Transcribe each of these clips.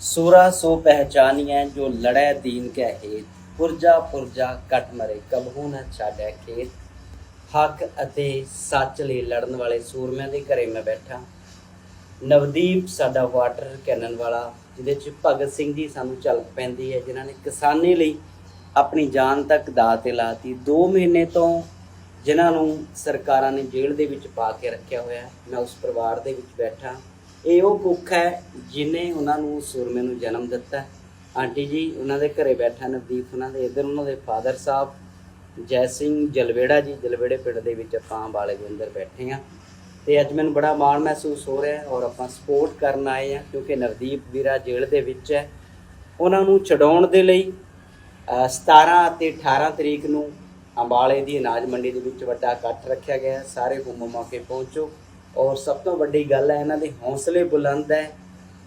ਸੂਰਾ ਸੋ ਪਹਿਚਾਨੀਐ ਜੋ ਲੜੈ ਦੀਨ ਕੈ ਹੇਤ, ਪੁਰਜਾ ਪੁਰਜਾ ਕੱਟ ਮਰੇ ਕਬਹੂ ਨਾ ਛਾੜੈ ਖੇਤ। ਹੱਕ ਅਤੇ ਸੱਚ ਲਈ ਲੜਨ ਵਾਲੇ ਸੂਰਮਿਆਂ ਦੇ ਘਰੇ ਮੈਂ ਬੈਠਾ। ਨਵਦੀਪ ਸਾਡਾ ਵਾਟਰ ਕੈਨਨ ਵਾਲਾ, ਜਿਹਦੇ ਚ ਭਗਤ ਸਿੰਘ ਜੀ ਸਾਨੂੰ ਝਲਕ ਪੈਂਦੀ ਹੈ, ਜਿਨ੍ਹਾਂ ਨੇ ਕਿਸਾਨੀ ਲਈ ਆਪਣੀ ਜਾਨ ਤੱਕ ਦਾਅ ਤੇ ਲਾਤੀ। 2 ਮਹੀਨੇ ਤੋਂ ਜਿਨ੍ਹਾਂ ਨੂੰ ਸਰਕਾਰਾਂ ਨੇ ਜੇਲ੍ਹ ਦੇ ਵਿੱਚ ਪਾ ਕੇ ਰੱਖਿਆ ਹੋਇਆ ਮੈਂ ਉਸ ਪਰਿਵਾਰ ਦੇ ਵਿੱਚ ਬੈਠਾ। ਇਹ ਉਹ ਕੁੱਖ ਹੈ ਜਿਨੇ ਉਹਨਾਂ ਨੂੰ ਸੂਰਮੇ ਨੂੰ ਜਨਮ ਦਿੱਤਾ ਆਂਟੀ ਜੀ ਉਹਨਾਂ ਦੇ ਘਰੇ ਬੈਠਾ ਨਵਦੀਪ ਉਹਨਾਂ ਦੇ ਇਧਰ ਉਹਨਾਂ ਦੇ ਫਾਦਰ ਸਾਹਿਬ ਜੈ ਸਿੰਘ ਜਲਵੇੜਾ ਜੀ ਜਲਵੇੜੇ ਪਿੰਡ ਦੇ ਵਿੱਚ ਆਪਾਂ ਵਾਲੇ ਦੇ ਅੰਦਰ ਬੈਠੇ ਆ ਤੇ ਅੱਜ ਮੈਨੂੰ ਬੜਾ ਮਾਣ ਮਹਿਸੂਸ ਹੋ ਰਿਹਾ ਔਰ ਆਪਾਂ ਸਪੋਰਟ ਕਰਨ ਆਏ ਆ ਕਿਉਂਕਿ ਨਵਦੀਪ ਵੀਰਾ ਜੇਲ੍ਹ ਦੇ ਵਿੱਚ ਹੈ। ਉਹਨਾਂ ਨੂੰ ਛਡਾਉਣ ਦੇ ਲਈ ਅ, 17 ਅਤੇ 18 ਤਰੀਕ ਨੂੰ ਅੰਬਾਲੇ ਦੀ ਅਨਾਜ ਮੰਡੀ ਦੇ ਵਿੱਚ ਵੱਡਾ ਇਕੱਠ ਰੱਖਿਆ ਗਿਆ ਹੈ। ਸਾਰੇ ਹੁਮ ਮੌਕੇ ਪਹੁੰਚੋ। ਔਰ ਸਭ ਤੋਂ ਵੱਡੀ ਗੱਲ ਹੈ, ਇਹਨਾਂ ਦੇ ਹੌਸਲੇ ਬੁਲੰਦ ਹੈ।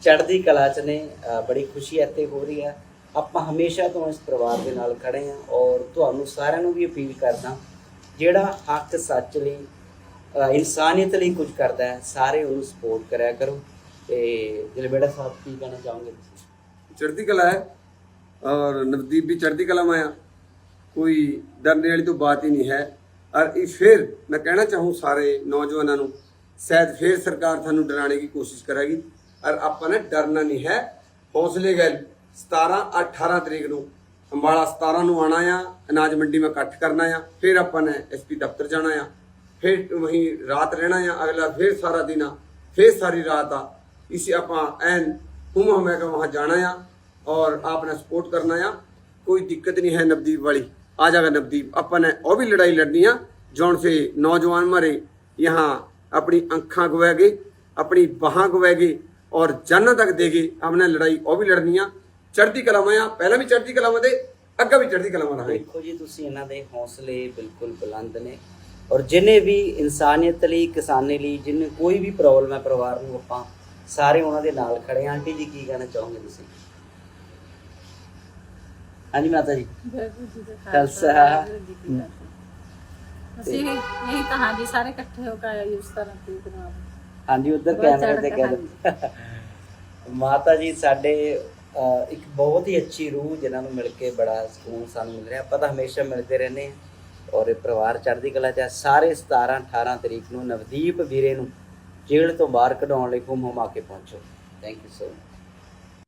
ਚੜ੍ਹਦੀ ਕਲਾ ਚ ਨੇ ਬੜੀ ਖੁਸ਼ੀ ਇੱਥੇ ਹੋ ਰਹੀ ਹੈ। ਆਪਾਂ ਹਮੇਸ਼ਾ ਤੋਂ ਇਸ ਪਰਿਵਾਰ ਦੇ ਨਾਲ ਖੜੇ ਹਾਂ ਔਰ ਤੁਹਾਨੂੰ ਸਾਰਿਆਂ ਨੂੰ ਵੀ ਅਪੀਲ ਕਰਦਾ ਜਿਹੜਾ ਹੱਕ ਸੱਚ ਲਈ ਇਨਸਾਨੀਅਤ ਲਈ ਕੁਝ ਕਰਦਾ ਹੈ, ਸਾਰੇ ਉਹਨੂੰ ਸਪੋਰਟ ਕਰਿਆ ਕਰੋ। ਤੇ ਜਲਬੇੜਾ ਸਾਹਿਬ, ਕੀ ਕਹਿਣਾ ਚਾਹੋਗੇ ਤੁਸੀਂ? ਚੜ੍ਹਦੀ ਕਲਾ ਹੈ ਔਰ ਨਵਦੀਪ ਵੀ ਚੜ੍ਹਦੀ ਕਲਾ में ਕੋਈ ਡਰਨੇ ਵਾਲੀ ਤੋਂ ਬਾਤ ਹੀ ਨਹੀਂ ਹੈ। ਔਰ ਇਹ ਫਿਰ ਮੈਂ ਕਹਿਣਾ ਚਾਹੂੰ ਸਾਰੇ ਨੌਜਵਾਨਾਂ ਨੂੰ ਸ਼ਾਇਦ ਫਿਰ ਸਰਕਾਰ ਤੁਹਾਨੂੰ ਡਰਾਣੇ ਦੀ ਕੋਸ਼ਿਸ਼ ਕਰੇਗੀ ਔਰ ਆਪਾਂ ਨੇ ਡਰਨਾ ਨਹੀਂ ਹੈ ਹੌਸਲੇ ਗੱਲ 17 18 ਤਰੀਕ ਨੂੰ ਅੰਬਾਲਾ 17 ਨੂੰ ਆਣਾ ਆ ਅਨਾਜ ਮੰਡੀ ਮੈਂ ਇਕੱਠ ਕਰਨਾ ਆ ਫਿਰ ਆਪਾਂ ਨੇ ਐਸਪੀ ਦਫ਼ਤਰ ਜਾਣਾ ਆ ਫਿਰ ਵਹੀਂ ਰਾਤ ਰਹਿਣਾ ਆ ਅਗਲਾ ਫਿਰ ਸਾਰਾ ਦਿਨ ਆ ਫਿਰ ਸਾਰੀ ਰਾਤ ਆ ਇਸੇ ਆਪਾਂ ਐਨ ਹੁਮ ਹਮੇ का वहां जाना आ और आपने सपोर्ट करना आ कोई दिक्कत नहीं है नवदीप वाली आ जाएगा नवदीप अपन ने और भी लड़ाई लड़नी आ जौन से नौजवान मारे यहाँ अपनी अंखा गवाए गए अपनी बाह गवाए गए और जाना तक दे गए हमने लड़ाई वह भी लड़नी ਆ। ਚੜ੍ਹਦੀ ਕਲਾਵਾਂ ਆ। ਪਹਿਲਾਂ ਵੀ ਚੜ੍ਹਦੀ ਕਲਾਵਾਂ ਦੇ ਅੱਗਾ ਵੀ ਚੜ੍ਹਦੀ ਕਲਾਵਾਂ ਰਹਾਂਗੇ ਦੇਖੋ ਜੀ ਤੁਸੀਂ ਇਹਨਾਂ ਦੇ ਹੌਸਲੇ ਬਿਲਕੁਲ ਬੁਲੰਦ ਨੇ ਔਰ ਜਿੰਨੇ ਵੀ ਇਨਸਾਨੀਅਤ ਲਈ ਕਿਸਾਨੇ ਲਈ ਜਿੰਨੇ ਕੋਈ ਵੀ ਪ੍ਰੋਬਲਮ ਹੈ ਪਰਿਵਾਰ ਨੂੰ ਆਪਾਂ ਸਾਰੇ ਉਹਨਾਂ ਦੇ ਨਾਲ ਖੜੇ ਆਂ ਆਂਟੀ ਜੀ ਕੀ ਕਹਿਣਾ ਚਾਹੋਗੇ ਤੁਸੀਂ? ਹਾਂਜੀ ਮਾਤਾ ਜੀ। ਵਾਹਿਗੁਰੂ ਜੀ ਦਾ ਖਾਲਸਾ। ਅਸੀਂ ਇਹ ਕਹਾਂ ਜੀ ਸਾਰੇ ਇਕੱਠੇ ਹੋ ਕੇ ਉਸ ਤਰ੍ਹਾਂ ਤਰੀਕ ਨਾਲ ਹਾਂਜੀ ਉਧਰ ਬਹੁਤ ਕੈਮਰੇ ਤੇ ਕਹਿ ਦਿੰਦੇ ਮਾਤਾ ਜੀ ਸਾਡੇ ਅਹ, ਇੱਕ ਬਹੁਤ ਹੀ ਅੱਛੀ ਰੂਹ ਜਿਨ੍ਹਾਂ ਨੂੰ ਮਿਲ ਕੇ ਬੜਾ ਸਕੂਨ ਸਾਨੂੰ ਮਿਲ ਰਿਹਾ। ਆਪਾਂ ਤਾਂ ਹਮੇਸ਼ਾ ਮਿਲਦੇ ਰਹਿੰਦੇ ਹਾਂ ਔਰ ਇਹ ਪਰਿਵਾਰ ਚੜ੍ਹਦੀ ਕਲਾ ਚ ਹੈ। ਸਾਰੇ 17 18 ਤਰੀਕ ਨੂੰ ਨਵਦੀਪ ਵੀਰੇ ਨੂੰ ਜੇਲ੍ਹ ਤੋਂ ਬਾਹਰ ਕਢਾਉਣ ਲਈ ਹੁਮ ਹੁਮਾ ਕੇ ਪਹੁੰਚੋ। Thank you so much